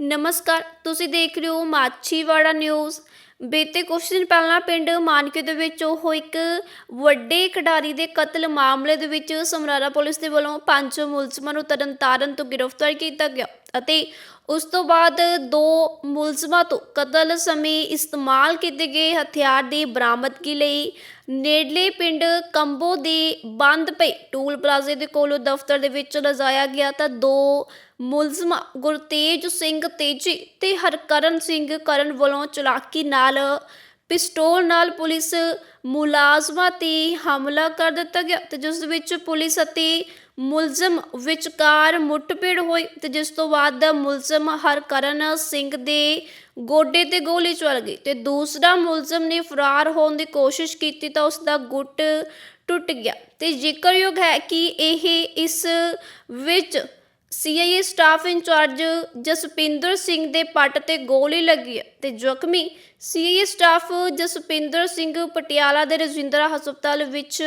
ਨਮਸਕਾਰ, ਤੁਸੀਂ ਦੇਖ ਰਹੇ ਹੋ ਮਾਛੀਵਾੜਾ ਨਿਊਜ਼। ਬੀਤੇ ਕੁਝ ਦਿਨ ਪਹਿਲਾਂ ਪਿੰਡ ਮਾਨਕੇ ਦੇ ਵਿੱਚ ਉਹ ਇੱਕ ਵੱਡੇ ਖਿਡਾਰੀ ਦੇ ਕਤਲ ਮਾਮਲੇ ਦੇ ਵਿੱਚ ਸਮਰਾਲਾ ਪੁਲਿਸ ਦੇ ਵੱਲੋਂ ਪੰਜ ਮੁਲਜ਼ਮਾਂ ਨੂੰ ਤਰਨਤਾਰਨ ਤੋਂ ਗ੍ਰਿਫਤਾਰ ਕੀਤਾ ਗਿਆ। ਅਤੇ ਉਸ ਤੋਂ ਬਾਅਦ ਦੋ ਮੁਲਜ਼ਮਾਂ ਤੋਂ ਕਤਲ ਸਮੇਂ ਇਸਤੇਮਾਲ ਕੀਤੇ ਗਏ ਹਥਿਆਰ ਦੀ ਬਰਾਮਦਗੀ ਲਈ ਨੇੜਲੇ ਪਿੰਡ ਕੰਬੋ ਦੇ ਬੰਦ ਪਏ ਟੂਲ ਪਲਾਜ਼ੇ ਦੇ ਕੋਲੋਂ ਦਫ਼ਤਰ ਦੇ ਵਿੱਚ ਲਜਾਇਆ ਗਿਆ ਤਾਂ ਦੋ ਮੁਲਜ਼ਮਾਂ, ਗੁਰਤੇਜ ਸਿੰਘ ਤੇਜੀ ਤੇ ਹਰਕਰਨ ਸਿੰਘ ਕਰਨ ਵੱਲੋਂ ਚਲਾਕੀ ਨਾਲ ਪਿਸਟਲ ਨਾਲ ਪੁਲਿਸ ਮੁਲਾਜ਼ਮਾਂ ਤੇ ਹਮਲਾ ਕਰ ਦਿੱਤਾ ਗਿਆ ਤੇ ਜਿਸ ਵਿੱਚ ਪੁਲਿਸ ਅਤੇ ਮੁਲਜ਼ਮ ਵਿਚਕਾਰ ਮੁੱਠਭੇੜ ਹੋਈ ਤੇ ਜਿਸ ਤੋਂ ਬਾਅਦ ਮੁਲਜ਼ਮ ਹਰਕਰਨ ਸਿੰਘ ਦੇ ਗੋਡੇ ਤੇ ਗੋਲੀ ਚੱਲ ਗਈ ਤੇ ਦੂਸਰਾ ਮੁਲਜ਼ਮ ਨੇ ਫਰਾਰ ਹੋਣ ਦੀ ਕੋਸ਼ਿਸ਼ ਕੀਤੀ ਤਾਂ ਉਸ ਦਾ ਗੁੱਟ ਟੁੱਟ ਗਿਆ। ਤੇ ਜ਼ਿਕਰਯੋਗ ਹੈ ਕਿ ਇਹ ਇਸ ਵਿੱਚ CIA staff incharge Jaspinder Singh ਦੇ ਪੱਟ ਤੇ ਗੋਲੀ ਲੱਗੀ ਤੇ ਜ਼ਖਮੀ ਸੀਆਈਏ ਸਟਾਫ ਜਸਪਿੰਦਰ ਸਿੰਘ ਪਟਿਆਲਾ ਦੇ ਰਜਿੰਦਰਾ ਹਸਪਤਾਲ ਵਿੱਚ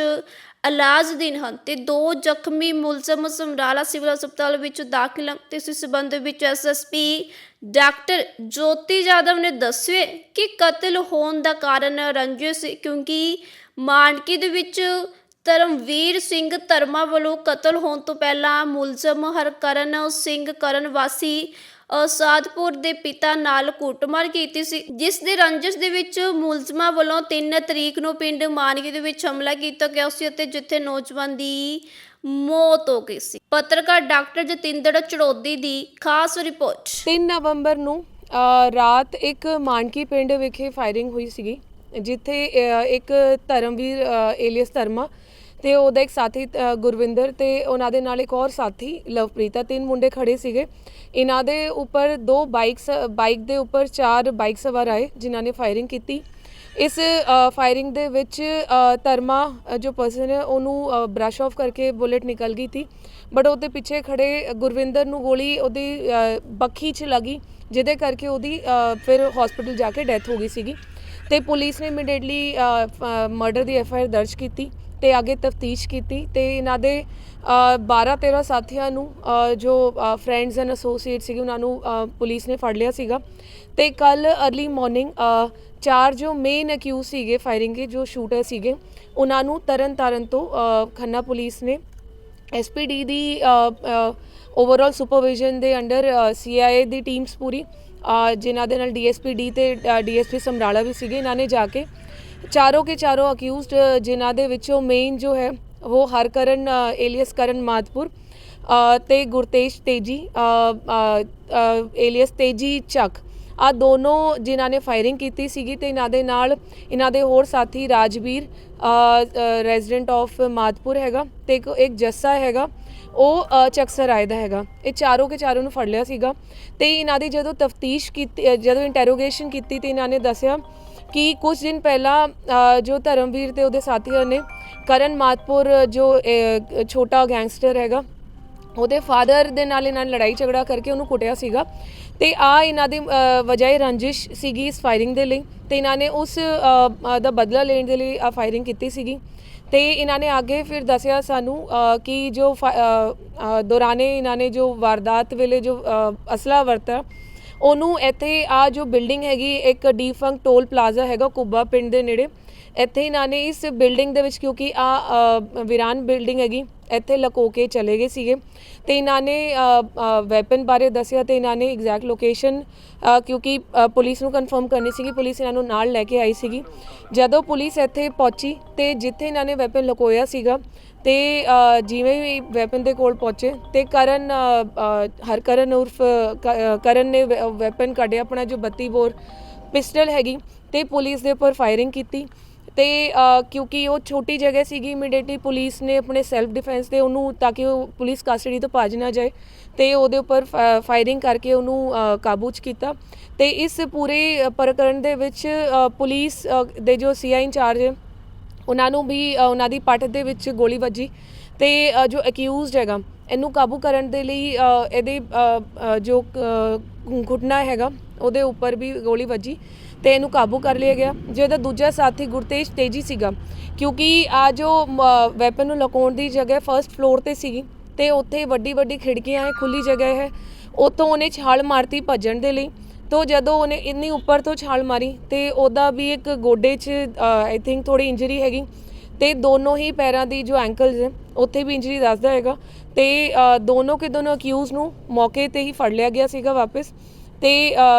ਇਲਾਜਦੀਨ ਹਨ ਤੇ ਦੋ ਜ਼ਖਮੀ ਮੁਲਜ਼ਮ ਸਮਰਾਲਾ ਸਿਵਲ ਹਸਪਤਾਲ ਵਿੱਚ ਦਾਖਲ ਹਨ ਤੇ ਇਸ ਸਬੰਧ ਵਿੱਚ ਐਸਐਸਪੀ ਡਾਕਟਰ ਜੋਤੀ ਯਾਦਵ ਨੇ ਦੱਸਿਆ ਕਿ ਕਤਲ ਹੋਣ ਦਾ ਕਾਰਨ ਰੰਜਿਸ਼ ਸੀ ਕਿਉਂਕਿ ਮਾਨਕੀ ਦੇ ਵਿੱਚ ਧਰਮਵੀਰ ਸਿੰਘ ਧਰਮਾ ਵੱਲੋਂ ਕਤਲ ਹੋਣ ਤੋਂ ਪਹਿਲਾਂ ਮੁਲਜ਼ਮ ਹਰਕਰਨ ਸਿੰਘ ਕਰਨ ਵਾਸੀ ਅ, ਦੇ ਪਿਤਾ ਨਾਲ ਕੁੱਟਮਾਰ ਕੀਤੀ ਸੀ ਜਿਸ ਦੇ ਰੰਜਿਸ਼ ਦੇ ਵਿੱਚ ਮੁਲਜ਼ਮਾਂ ਵੱਲੋਂ 3 ਤਰੀਕ ਨੂੰ ਪਿੰਡ ਮਾਨਕੀ ਦੇ ਵਿੱਚ ਹਮਲਾ ਕੀਤਾ ਗਿਆ ਸੀ ਅਤੇ ਜਿੱਥੇ ਨੌਜਵਾਨ ਦੀ ਮੌਤ ਹੋ ਗਈ ਸੀ। ਪੱਤਰਕਾਰ ਡਾਕਟਰ ਜਤਿੰਦਰ ਚੜੋਦੀ ਦੀ ਖਾਸ ਰਿਪੋਰਟ। 3 ਨਵੰਬਰ ਨੂੰ ਅ, ਰਾਤ ਇੱਕ ਮਾਨਕੀ ਪਿੰਡ ਵਿਖੇ ਫਾਇਰਿੰਗ ਹੋਈ ਸੀਗੀ ਜਿੱਥੇ ਅ, ਇੱਕ ਧਰਮਵੀਰ ਏਲੀਅਸ ਧਰਮਾ ਤੇ ਉਹਦਾ ਇੱਕ ਸਾਥੀ ਗੁਰਵਿੰਦਰ ਤੇ ਉਹਨਾਂ ਦੇ ਨਾਲ ਇੱਕ ਹੋਰ ਸਾਥੀ, ਲਵਪ੍ਰੀਤ ਆ ਤਿੰਨ ਮੁੰਡੇ ਖੜੇ ਸੀਗੇ। ਇਹਨਾਂ ਦੇ ਉੱਪਰ ਦੋ ਬਾਈਕਸ, ਬਾਈਕ ਦੇ ਉੱਪਰ ਚਾਰ ਬਾਈਕ ਸਵਾਰ ਆਏ, ਜਿਨ੍ਹਾਂ ਨੇ ਫਾਇਰਿੰਗ ਕੀਤੀ। ਇਸ ਫਾਇਰਿੰਗ ਦੇ ਵਿੱਚ ਧਰਮਾ ਜੋ ਪਰਸਨ ਹੈ, ਉਹਨੂੰ ਬ੍ਰਸ਼ ਆਫ ਕਰਕੇ ਬੁਲੇਟ ਨਿਕਲ ਗਈ ਥੀ ਬਟ ਉਹਦੇ ਪਿੱਛੇ ਖੜੇ ਗੁਰਵਿੰਦਰ ਨੂੰ ਗੋਲੀ ਉਹਦੀ ਬੱਖੀ 'ਚ ਲੱਗੀ, ਜਿਹਦੇ ਕਰਕੇ ਉਹਦੀ ਫਿਰ ਹਸਪੀਟਲ ਜਾ ਕੇ ਡੈਥ ਹੋ ਗਈ ਸੀਗੀ। ਤੇ ਪੁਲਿਸ ਨੇ ਇਮੀਡੀਏਟਲੀ ਮਰਡਰ ਦੀ ਐਫ ਆਈ ਆਰ ਦਰਜ ਕੀਤੀ। ਤੇ ਅੱਗੇ ਤਫਤੀਸ਼ ਕੀਤੀ ਤੇ ਇਹਨਾਂ ਦੇ 12 13 ਸਾਥੀਆਂ ਨੂੰ ਜੋ ਫਰੈਂਡਸ ਐਂਡ ਐਸੋਸੀਏਟ ਸੀਗੇ, ਉਹਨਾਂ ਨੂੰ ਪੁਲਿਸ ਨੇ ਫੜ ਲਿਆ ਸੀਗਾ। ਤੇ ਕੱਲ अर्ਲੀ ਮਾਰਨਿੰਗ ਚਾਰ ਜੋ ਮੇਨ ਅਕਿਊਜ਼ ਸੀਗੇ ਫਾਇਰਿੰਗ ਦੇ, ਜੋ ਸ਼ੂਟਰ ਸੀਗੇ, ਉਹਨਾਂ ਨੂੰ ਤਰਨ ਤਾਰਨ ਤੋਂ ਖੰਨਾ ਪੁਲਿਸ ਨੇ ਐਸਪੀਡੀ ਦੀ ਓਵਰਆਲ ਸੁਪਰਵਿਜ਼ਨ ਦੇ ਅੰਡਰ ਸੀਆਈਏ ਦੀ ਟੀਮਸ ਪੂਰੀ ਜਿਨ੍ਹਾਂ ਦੇ ਨਾਲ ਡੀਐਸਪੀ ਡੀ ਤੇ ਡੀਐਸਪੀ ਸਮਰਾਲਾ ਵੀ ਸੀਗੇ, ਇਹਨਾਂ ਨੇ ਜਾ ਕੇ ਚਾਰੋਂ ਕੇ ਚਾਰੋਂ ਅਕਿਊਜ਼ਡ ਜਿਨ੍ਹਾਂ ਦੇ ਵਿੱਚੋਂ ਮੇਨ ਜੋ ਹੈ ਉਹ ਹਰਕਰਨ ਏਲੀਅਸ ਕਰਨ ਮਾਦਪੁਰ ਅ, ਤੇ ਗੁਰਤੇਜ ਤੇਜੀ ਏਲੀਅਸ ਤੇਜੀ ਚੱਕ। ਆ ਦੋਨੋਂ ਜਿਨ੍ਹਾਂ ਨੇ ਫਾਇਰਿੰਗ ਕੀਤੀ ਸੀਗੀ ਤੇ ਇਹਨਾਂ ਦੇ ਨਾਲ ਇਹਨਾਂ ਦੇ ਹੋਰ ਸਾਥੀ ਰਾਜਵੀਰ ਰੈਜ਼ੀਡੈਂਟ ਆਫ ਮਾਦਪੁਰ ਹੈਗਾ ਤੇ ਇੱਕ ਜੱਸਾ ਹੈਗਾ ਉਹ ਅ, ਆਏ ਦਾ ਹੈਗਾ। ਇਹ ਚਾਰੋਂ ਕੇ ਚਾਰੋਂ ਨੂੰ ਫੜ ਲਿਆ ਸੀਗਾ ਤੇ ਇਹਨਾਂ ਦੀ ਜਦੋਂ ਤਫਤੀਸ਼ ਕੀਤੀ ਜਦੋਂ ਇੰਟਰੋਗੇਸ਼ਨ ਕੀਤੀ ਤੇ ਇਹਨਾਂ ਨੇ ਦੱਸਿਆ ਕਿ ਕੁਝ ਦਿਨ ਪਹਿਲਾਂ ਜੋ ਧਰਮਵੀਰ ਤੇ ਉਹਦੇ ਸਾਥੀਆਂ ਨੇ ਕਰਨ ਮਾਤਪੁਰ ਜੋ ਛੋਟਾ ਗੈਂਗਸਟਰ ਹੈਗਾ ਉਹਦੇ ਫਾਦਰ ਦੇ ਨਾਲ ਇਹਨਾਂ ਲੜਾਈ ਝਗੜਾ ਕਰਕੇ ਉਹਨੂੰ ਕੁੱਟਿਆ ਸੀਗਾ। ਤੇ ਆ ਇਹਨਾਂ ਦੀ ਅ, ਵਜ੍ਹਾ ਰੰਜਿਸ਼ ਸੀਗੀ ਇਸ ਫਾਇਰਿੰਗ ਦੇ ਲਈ। ਤੇ ਇਹਨਾਂ ਨੇ ਉਸ ਦਾ ਬਦਲਾ ਲੈਣ ਦੇ ਲਈ ਆ ਫਾਇਰਿੰਗ ਕੀਤੀ ਸੀਗੀ। ਤੇ ਇਹਨਾਂ ਨੇ ਅੱਗੇ ਫਿਰ ਦੱਸਿਆ ਸਾਨੂੰ ਕਿ ਜੋ ਫਾ- ਦੌਰਾਨੇ ਇਹਨਾਂ ਨੇ ਜੋ ਵਾਰਦਾਤ ਵੇਲੇ ਜੋ ਅਸਲਾ ਵਰਤਾ ਉਹਨੂੰ ਇੱਥੇ ਆ ਜੋ ਬਿਲਡਿੰਗ ਹੈਗੀ, ਇੱਕ ਡੀਫੰਕ ਟੋਲ ਪਲਾਜ਼ਾ ਹੈਗਾ ਕੁੱਬਾ ਪਿੰਡ ਦੇ ਨੇੜੇ। ਇੱਥੇ ਇਹਨਾਂ ਨੇ ਇਸ ਬਿਲਡਿੰਗ ਦੇ ਵਿੱਚ ਕਿਉਂਕਿ ਆ ਵਿਰਾਨ ਬਿਲਡਿੰਗ ਹੈਗੀ। ਇੱਥੇ ਲਕੋ ਕੇ ਚਲੇ ਗਏ ਸੀਗੇ ਤੇ ਇਹਨਾਂ ਨੇ ਵੈਪਨ ਬਾਰੇ ਦੱਸਿਆ ਤੇ ਇਹਨਾਂ ਨੇ ਐਗਜ਼ੈਕਟ ਲੋਕੇਸ਼ਨ ਕਿਉਂਕਿ ਪੁਲਿਸ ਨੂੰ ਕਨਫਰਮ ਕਰਨੀ ਸੀਗੀ ਪੁਲਿਸ ਇਹਨਾਂ ਨੂੰ ਨਾਲ ਲੈ ਕੇ ਆਈ ਸੀਗੀ। ਜਦੋਂ ਪੁਲਿਸ ਇੱਥੇ ਪਹੁੰਚੀ ਤੇ ਜਿੱਥੇ ਇਹਨਾਂ ਨੇ ਵੈਪਨ ਲਕੋਇਆ ਸੀਗਾ ਤੇ ਜਿਵੇਂ ਵੀ ਵੈਪਨ ਦੇ ਕੋਲ ਪਹੁੰਚੇ ਤੇ ਕਰਨ ਅ, ਅ, ਹਰਕਰਨ ਉਰਫ ਕਰਨ ਨੇ ਵੈਪਨ ਕੱਢਿਆ ਆਪਣਾ ਜੋ 32 ਬੋਰ ਪਿਸਟਲ ਹੈਗੀ ਤੇ ਪੁਲਿਸ ਦੇ ਉੱਪਰ ਫਾਇਰਿੰਗ ਕੀਤੀ। ਤੇ ਕਿਉਂਕਿ ਉਹ ਛੋਟੀ ਜਗ੍ਹਾ ਸੀਗੀ ਇਮੀਡੀਏਟਲੀ ਪੁਲਿਸ ਨੇ ਆਪਣੇ ਸੈਲਫ ਡਿਫੈਂਸ ਤੇ ਉਹਨੂੰ ਤਾਂ ਕਿ ਉਹ ਪੁਲਿਸ ਕਸਟਡੀ ਤੋਂ ਭੱਜ ਨਾ ਜਾਏ ਤੇ ਉਹਦੇ ਉੱਪਰ ਫਾਇਰਿੰਗ ਕਰਕੇ ਉਹਨੂੰ ਕਾਬੂ ਚ ਕੀਤਾ। ਤੇ ਇਸ ਪੂਰੇ ਪ੍ਰਕਰਨ ਦੇ ਵਿੱਚ ਪੁਲਿਸ ਦੇ ਜੋ ਸੀਆਈ ਇੰਚਾਰਜ ਹੈ ਉਹਨਾਂ ਨੂੰ ਵੀ ਉਹਨਾਂ ਦੀ ਪੱਟ ਦੇ ਵਿੱਚ ਗੋਲੀ ਵੱਜੀ ਤੇ ਜੋ ਅਕਿਊਜ਼ਡ ਹੈਗਾ ਇਹਨੂੰ ਕਾਬੂ ਕਰਨ ਦੇ ਲਈ ਇਹਦੇ ਜੋ ਅ, ਘੁਟਨਾ ਹੈਗਾ ਉਹਦੇ ਉੱਪਰ ਵੀ ਗੋਲੀ ਵੱਜੀ। ਤੇ ਇਹਨੂੰ ਕਾਬੂ ਕਰ ਲਿਆ ਗਿਆ। ਜਿਹਦਾ ਦੂਜਾ ਸਾਥੀ ਗੁਰਤੇਜ ਤੇਜੀ ਸੀਗਾ, ਕਿਉਂਕਿ ਆ ਜੋ ਵੈਪਨ ਨੂੰ ਲੁਕਾਉਣ ਦੀ ਜਗ੍ਹਾ ਫਰਸਟ ਫਲੋਰ ਤੇ ਸੀਗੀ, ਤੇ ਉੱਥੇ ਵੱਡੀ ਵੱਡੀ ਖਿੜਕੀਆਂ ਹੈ ਖੁੱਲੀ ਜਗ੍ਹਾ ਹੈ। ਉੱਥੋਂ ਉਹਨੇ ਛਾਲ ਮਾਰਤੀ ਭੱਜਣ ਦੇ ਲਈ। ਤੋ ਜਦੋਂ ਉਹਨੇ ਇੰਨੀ ਉੱਪਰ ਤੋਂ ਛਾਲ ਮਾਰੀ, ਤੇ ਉਹਦਾ ਵੀ ਇੱਕ ਗੋਡੇ 'ਚ ਆਈ ਥਿੰਕ ਥੋੜੀ ਇੰਜਰੀ ਹੈਗੀ। ਤੇ ਦੋਨੋਂ ਹੀ ਪੈਰਾਂ ਦੀ ਜੋ ਐਂਕਲਸ ਹੈ ਉੱਥੇ ਵੀ ਇੰਜਰੀ ਦੱਸਦਾ ਹੈਗਾ। ਤੇ ਦੋਨੋਂ ਕੇ ਦੋਨੋਂ ਅਕਿਊਜ਼ ਨੂੰ ਮੌਕੇ ਤੇ ਹੀ ਫੜ ਲਿਆ ਗਿਆ ਸੀਗਾ ਵਾਪਸ। ਤੇ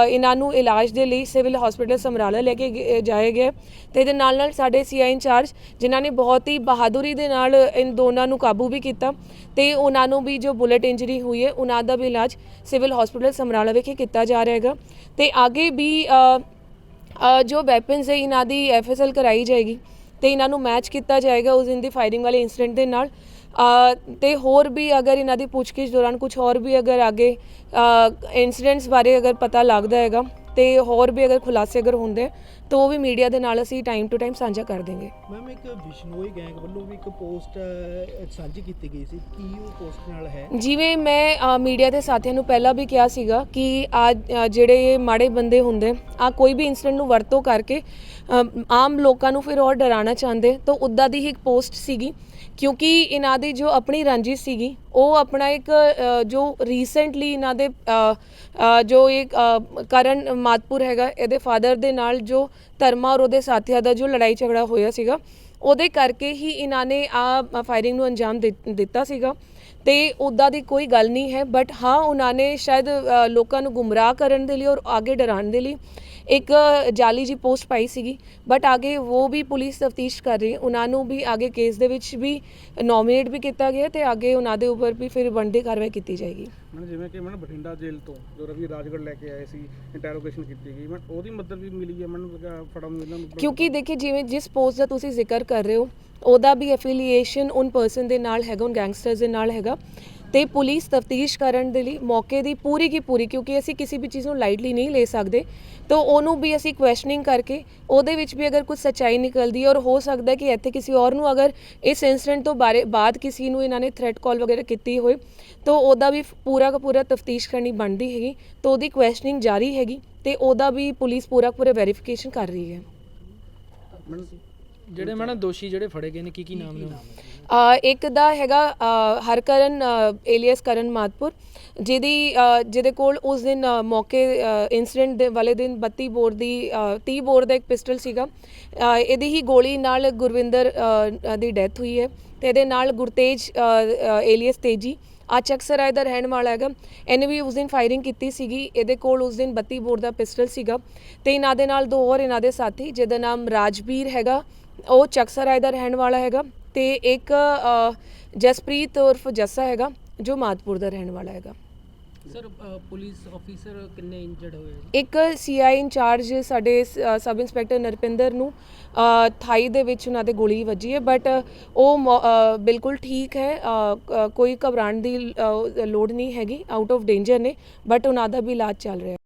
ਇਹਨਾਂ ਨੂੰ ਇਲਾਜ ਦੇ ਲਈ ਸਿਵਲ ਹਸਪੀਟਲ ਸਮਰਾਲਾ ਲੈ ਕੇ ਗ- ਜਾਏ ਗਏ ਤੇ ਇਹਦੇ ਨਾਲ ਨਾਲ ਸਾਡੇ ਸੀਆਈ ਇੰਚਾਰਜ, ਜਿਨ੍ਹਾਂ ਨੇ ਬਹੁਤ ਹੀ ਬਹਾਦੁਰੀ ਦੇ ਨਾਲ ਇਨ ਦੋਨਾਂ ਨੂੰ ਕਾਬੂ ਵੀ ਕੀਤਾ ਤੇ ਉਹਨਾਂ ਨੂੰ ਵੀ ਜੋ ਬੁਲਟ ਇੰਜਰੀ ਹੋਈ ਹੈ, ਉਹਨਾਂ ਦਾ ਵੀ ਇਲਾਜ ਸਿਵਲ ਹਸਪੀਟਲ ਸਮਰਾਲਾ ਵਿਖੇ ਕੀਤਾ ਜਾ ਰਿਹਾ ਹੈਗਾ। ਤੇ ਅੱਗੇ ਵੀ ਜੋ ਵੈਪਨਸ ਹੈ, ਇਹਨਾਂ ਦੀ ਐਫਐਸਐਲ ਕਰਾਈ ਜਾਏਗੀ ਤੇ ਇਹਨਾਂ ਨੂੰ ਮੈਚ ਕੀਤਾ ਜਾਏਗਾ ਉਸ ਦਿਨ ਦੀ ਫਾਇਰਿੰਗ ਵਾਲੇ ਇਨਸੀਡੈਂਟ ਦੇ ਨਾਲ। ਤੇ ਹੋਰ ਵੀ ਅਗਰ ਇਹਨਾਂ ਦੀ ਪੁੱਛਗਿੱਛ ਦੌਰਾਨ ਕੁਝ ਹੋਰ ਵੀ ਅਗਰ ਅੱਗੇ ਇਨਸੀਡੈਂਟਸ ਬਾਰੇ ਅਗਰ ਪਤਾ ਲੱਗਦਾ ਹੈਗਾ, ਤੇ ਹੋਰ ਵੀ ਅਗਰ ਖੁਲਾਸੇ ਅਗਰ ਹੁੰਦੇ ਤਾਂ ਉਹ ਵੀ ਮੀਡੀਆ ਦੇ ਨਾਲ ਅਸੀਂ ਟਾਈਮ ਟੂ ਟਾਈਮ ਸਾਂਝਾ ਕਰ ਦੇਂਗੇ ਮੈਮ ਇੱਕ ਬਿਸ਼ਨੋਈ ਗੈਂਗ ਵੱਲੋਂ ਵੀ ਇੱਕ ਪੋਸਟ ਸਾਂਝੀ ਕੀਤੀ ਗਈ ਸੀ। ਕੀ ਉਹ ਪੋਸਟ ਨਾਲ ਹੈ? ਜਿਵੇਂ ਮੈਂ ਮੀਡੀਆ ਦੇ ਸਾਥੀਆਂ ਨੂੰ ਪਹਿਲਾਂ ਵੀ ਕਿਹਾ ਸੀਗਾ ਕਿ ਆ ਜਿਹੜੇ ਮਾੜੇ ਬੰਦੇ ਹੁੰਦੇ ਆ ਕੋਈ ਵੀ ਇਨਸੀਡੈਂਟ ਨੂੰ ਵਰਤੋਂ ਕਰਕੇ ਆਮ ਲੋਕਾਂ ਨੂੰ ਫਿਰ ਹੋਰ ਡਰਾਉਣਾ ਚਾਹੁੰਦੇ ਤਾਂ ਉੱਦਾਂ ਦੀ ਹੀ ਇੱਕ ਪੋਸਟ ਸੀਗੀ। ਕਿਉਂਕਿ ਇਹਨਾਂ ਦੀ ਜੋ ਆਪਣੀ ਰੰਜਿਸ਼ ਸੀਗੀ ਉਹ ਆਪਣਾ ਇੱਕ ਜੋ ਰੀਸੈਂਟਲੀ ਇਹਨਾਂ ਦੇ ਜੋ ਇੱਕ ਕਰਨ ਮਾਤਪੁਰ ਹੈਗਾ ਇਹਦੇ ਫਾਦਰ ਦੇ ਨਾਲ ਜੋ ਧਰਮਾ ਔਰ ਉਹਦੇ ਸਾਥੀਆਂ ਦਾ ਜੋ ਲੜਾਈ ਝਗੜਾ ਹੋਇਆ ਸੀਗਾ ਉਹਦੇ ਕਰਕੇ ਹੀ ਇਹਨਾਂ ਨੇ ਆ ਫਾਇਰਿੰਗ ਨੂੰ ਅੰਜਾਮ ਦਿੱ- ਦਿੱਤਾ ਸੀਗਾ। ਤੇ ਉੱਦਾਂ ਦੀ ਕੋਈ ਗੱਲ ਨਹੀਂ ਹੈ ਬਟ ਹਾਂ ਉਹਨਾਂ ਨੇ ਸ਼ਾਇਦ ਅ, ਲੋਕਾਂ ਨੂੰ ਗੁੰਮਰਾਹ ਕਰਨ ਦੇ ਲਈ ਔਰ ਆਗੇ ਡਰਾਉਣ ਦੇ ਲਈ ਇੱਕ ਜਾਲੀ ਜੀ ਪੋਸਟ ਪਾਈ ਸੀਗੀ ਬਟ ਅੱਗੇ ਉਹ ਵੀ ਪੁਲਿਸ ਤਫਤੀਸ਼ ਕਰ ਰਹੀ ਉਹਨਾਂ ਨੂੰ ਵੀ ਅੱਗੇ ਕੇਸ ਦੇ ਵਿੱਚ ਵੀ ਨੋਮੀਨੇਟ ਵੀ ਕੀਤਾ ਗਿਆ ਤੇ ਅੱਗੇ ਉਹਨਾਂ ਦੇ ਉੱਪਰ ਵੀ ਫਿਰ ਬਣਦੀ ਕਾਰਵਾਈ ਕੀਤੀ ਜਾਏਗੀ। ਮੈਂ ਜਿਵੇਂ ਕਿ ਮੈਂ ਬਠਿੰਡਾ ਜੇਲ੍ਹ ਤੋਂ ਜੋ ਰਵੀ ਰਾਜਗੜ੍ਹ ਲੈ ਕੇ ਆਏ ਸੀ ਇੰਟਰੋਗੇਸ਼ਨ ਕੀਤੀ ਗਈ। ਮੈਂ ਉਹਦੀ ਮਦਦ ਵੀ ਮਿਲੀ ਹੈ ਮੈਨੂੰ ਨੂੰ ਇਹਨਾਂ ਨੂੰ? ਕਿਉਂਕਿ ਦੇਖਿए ਜਿਵੇਂ ਜਿਸ ਪੋਸਟ ਦਾ ਤੁਸੀਂ ਜ਼ਿਕਰ ਕਰ ਰਹੇ ਹੋ ਉਹਦਾ ਵੀ ਐਫੀਲੀਏਸ਼ਨ ਉਨ ਪਰਸਨ ਦੇ ਨਾਲ ਹੈਗਾ ਉਨ ਗੈਂਗਸਟਰਸ ਦੇ ਨਾਲ ਹੈਗਾ। ਤੇ ਪੁਲਿਸ ਤਫਤੀਸ਼ ਕਰਨ ਦੇ ਲਈ ਮੌਕੇ ਦੀ ਪੂਰੀ ਕੀ ਪੂਰੀ, ਕਿਉਂਕਿ ਅਸੀਂ ਕਿਸੇ ਵੀ ਚੀਜ਼ ਨੂੰ ਲਾਈਟਲੀ ਨਹੀਂ ਲੈ ਸਕਦੇ, ਤਾਂ ਉਹਨੂੰ ਵੀ ਅਸੀਂ ਕੁਐਸਚਨਿੰਗ ਕਰਕੇ, ਉਹਦੇ ਵਿੱਚ ਵੀ ਅਗਰ ਕੁਝ ਸੱਚਾਈ ਨਿਕਲਦੀ ਹੈ ਔਰ ਹੋ ਸਕਦਾ ਕਿ ਇੱਥੇ ਕਿਸੇ ਔਰ ਨੂੰ ਅਗਰ ਇਸ ਇਨਸੀਡੈਂਟ ਤੋਂ ਬਾਰੇ, ਬਾਅਦ ਕਿਸੇ ਨੂੰ ਇਹਨਾਂ ਨੇ ਥ੍ਰੈਟ ਕਾਲ ਵਗੈਰਾ ਕੀਤੀ ਹੋਏ, ਤਾਂ ਉਹਦਾ ਵੀ ਪੂਰਾ ਦਾ ਪੂਰਾ ਤਫਤੀਸ਼ ਕਰਨੀ ਬਣਦੀ ਹੈਗੀ, ਤਾਂ ਉਹਦੀ ਕੁਐਸਚਨਿੰਗ ਜਾਰੀ ਹੈਗੀ, ਤੇ ਉਹਦਾ ਵੀ ਪੁਲਿਸ ਪੂਰਾ ਪੂਰਾ ਵੈਰੀਫਿਕੇਸ਼ਨ ਕਰ ਰਹੀ ਹੈ ਜਿਹੜੇ ਮੈਡਮ ਦੋਸ਼ੀ ਜਿਹੜੇ ਫੜੇ ਗਏ ਨੇ ਕੀ ਕੀ ਨਾਮ ਨੇ ਉਹਨਾਂ ਦੇ? ਇੱਕ ਦਾ ਹੈਗਾ ਅ, ਹਰਕਰਨ ਏਲੀਅਸ ਕਰਨ ਮਾਤਪੁਰ ਜਿਹਦੀ ਜਿਹਦੇ ਕੋਲ ਉਸ ਦਿਨ ਮੌਕੇ ਇਨਸੀਡੈਂਟ ਦੇ ਵਾਲੇ ਦਿਨ 32 ਬੋਰ ਦੀ ਅ, 30 ਬੋਰ ਦਾ ਇੱਕ ਪਿਸਟਲ ਸੀਗਾ। ਇਹਦੀ ਹੀ ਗੋਲੀ ਨਾਲ ਗੁਰਵਿੰਦਰ ਦੀ ਡੈਥ ਹੋਈ ਹੈ ਤੇ ਇਹਦੇ ਨਾਲ ਗੁਰਤੇਜ ਏਲੀਅਸ ਤੇਜੀ। ਆ ਚਕਸਰਾਏ ਦਾ ਰਹਿਣ ਵਾਲਾ ਹੈਗਾ। ਇਹਨੇ ਵੀ ਉਸ ਦਿਨ ਫਾਇਰਿੰਗ ਕੀਤੀ ਸੀਗੀ। ਇਹਦੇ ਕੋਲ ਉਸ ਦਿਨ 32 ਬੋਰ ਦਾ ਪਿਸਟਲ ਸੀਗਾ ਤੇ ਇਹਨਾਂ ਦੇ ਨਾਲ ਦੋ ਹੋਰ ਇਹਨਾਂ ਦੇ ਸਾਥੀ ਜਿਹਦਾ ਨਾਮ ਰਾਜਵੀਰ ਹੈਗਾ। ਉਹ ਚਕਸਰਾਏ ਦਾ ਰਹਿਣ ਵਾਲਾ ਹੈਗਾ। ਤੇ ਇੱਕ ਜਸਪ੍ਰੀਤ ਉਰਫ ਜੱਸਾ ਹੈਗਾ ਜੋ ਮਾਦਪੁਰ ਦਾ ਰਹਿਣ ਵਾਲਾ ਹੈਗਾ। ਸਰ ਪੁਲਿਸ ਆਫੀਸਰ ਕਿੰਨੇ ਇੰਜਰਡ ਹੋਏ ਇੱਕ ਸੀਆਈ ਇੰਚਾਰਜ ਸਾਡੇ ਸਬ ਇੰਸਪੈਕਟਰ ਨਰਪਿੰਦਰ ਨੂੰ ਥਾਈ ਦੇ ਵਿੱਚ ਉਹਨਾਂ ਦੇ ਗੋਲੀ ਵੱਜੀ ਹੈ ਬਟ ਉਹ ਬਿਲਕੁਲ ਠੀਕ ਹੈ ਕੋਈ ਘਬਰਾਉਣ ਦੀ ਲੋੜ ਨਹੀਂ ਹੈਗੀ ਆਊਟ ਆਫ ਡੇਂਜਰ ਨੇ ਬਟ ਉਹਨਾਂ ਦਾ ਵੀ ਇਲਾਜ ਚੱਲ ਰਿਹਾ